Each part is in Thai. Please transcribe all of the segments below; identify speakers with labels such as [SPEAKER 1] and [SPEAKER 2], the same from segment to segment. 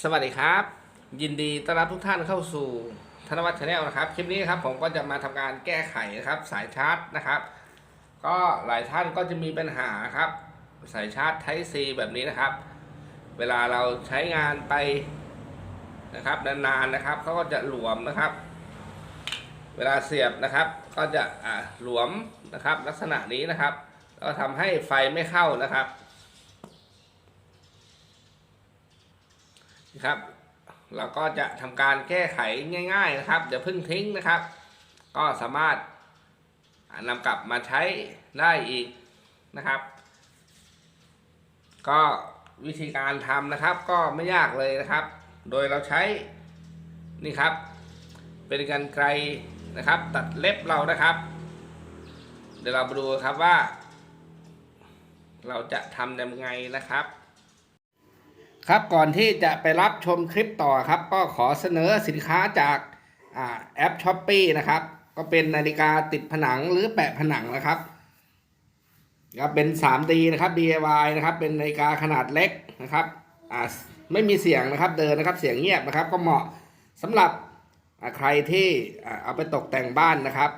[SPEAKER 1] สวัสดีครับ ยินดีต้อนรับทุกท่านเข้าสู่ธนวัฒน์ชาแนลนะครับ คลิปนี้ครับผมก็จะมาทำการแก้ไขนะครับ สายชาร์จนะครับ ก็หลายท่านก็จะมีปัญหาครับ สายชาร์จ Type C แบบนี้นะครับ เวลาเราใช้งานไปนะครับนานๆนะครับเขาก็จะหลวมนะครับ เวลาเสียบนะครับ ก็จะอ่าหลวมนะครับ ลักษณะนี้นะครับก็ทำให้ไฟไม่เข้านะครับ นะครับ เราก็จะทำการแก้ไขง่าย ๆ นะครับอย่าเพิ่งทิ้งนะครับ ก็สามารถนำกลับมาใช้ได้อีกนะครับ ก็วิธีการทำนะครับ ก็ไม่ยากเลยนะครับ โดยเราใช้นี่ครับ เป็นกันไกรนะครับ ตัดเล็บเรานะครับ เดี๋ยวเรามาดูครับว่า เราจะทำยังไงนะครับ ครับก่อนที่จะไปรับชมคลิปต่อครับ ก็ขอเสนอสินค้าจากอแอปช้อปปีนะครับ ก็เป็นนาฬิกาติดผนังหรือแปะผนังนะครับครับเป็น 3D นะครับ DIY นะครับ เป็นนาฬิกาขนาดเล็กนะครับอ่าไม่มีเสียงนะครับเดินนะครับเสียงเงียบนะครับ ก็เหมาะสำหรับใครที่เอาไปตกแต่งบ้านนะครับ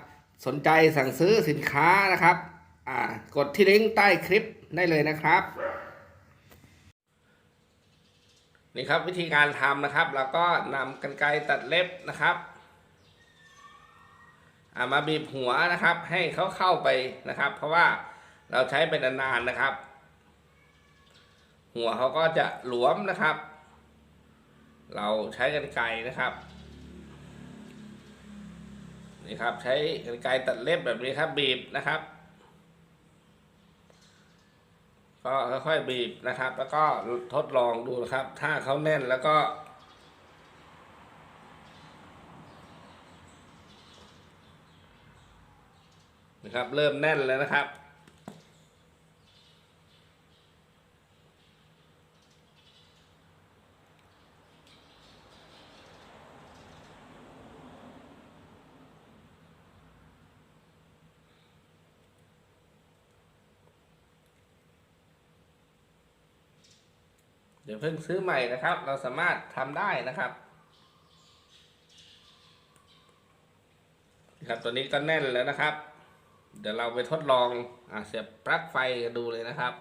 [SPEAKER 1] สนใจสั่งซื้อสินค้านะครับอ่ากดที่ลิงก์ใต้คลิปได้เลยนะครับ นี่ครับวิธีการทำนะครับเราก็นำกันไกรตัดเล็บนะครับอ่ามาบีบหัวนะครับ ให้เขาเข้าไปนะครับ เพราะว่าเราใช้เป็นนานๆนะครับ หัวเขาก็จะหลวมนะครับ เราใช้กันไกรนะครับนี่ครับใช้กันไกรตัดเล็บแบบนี้ครับบีบนะครับ ก็ค่อยๆบีบนะครับ แล้วก็ทดลองดูนะครับ ถ้าเขาแน่นแล้วก็ นะครับ เริ่มแน่นแล้วนะครับ เดี๋ยวเพิ่งซื้อใหม่นะครับ เราสามารถทำได้นะครับครับตัวนี้ก็แน่นแล้วนะครับ เดี๋ยวเราไปทดลองอเสียบปลั๊กไฟกันดูเลยนะครับ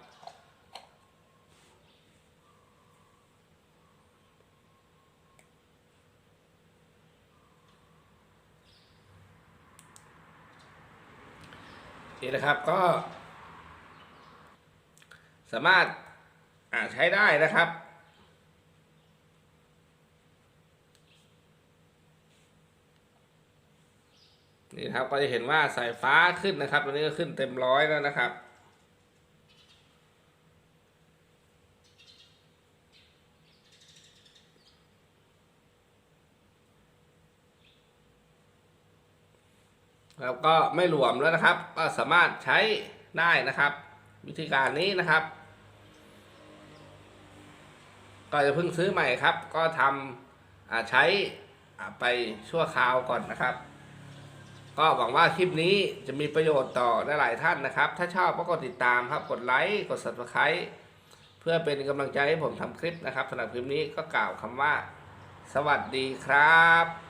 [SPEAKER 1] นี่นะครับก็ สามารถ อ่าใช้ได้นะครับ นี่ครับก็จะเห็นว่าสายฟ้าขึ้นนะครับ ตอนนี้ก็ขึ้นเต็มร้อยแล้วนะครับแล้วก็ไม่หลวมแล้วนะครับ ก็สามารถใช้ได้นะครับ วิธีการนี้นะครับ ก็จะเพิ่งซื้อใหม่ครับ ก็ทำใช้ไปชั่วคราวก่อนนะครับ ก็หวังว่าคลิปนี้จะมีประโยชน์ต่อหลายท่านนะครับ ถ้าชอบก็กดติดตามครับ กดไลค์กด subscribe เพื่อเป็นกำลังใจให้ผมทำคลิปนะครับสำหรับคลิปนี้ก็กล่าวคำว่า สวัสดีครับ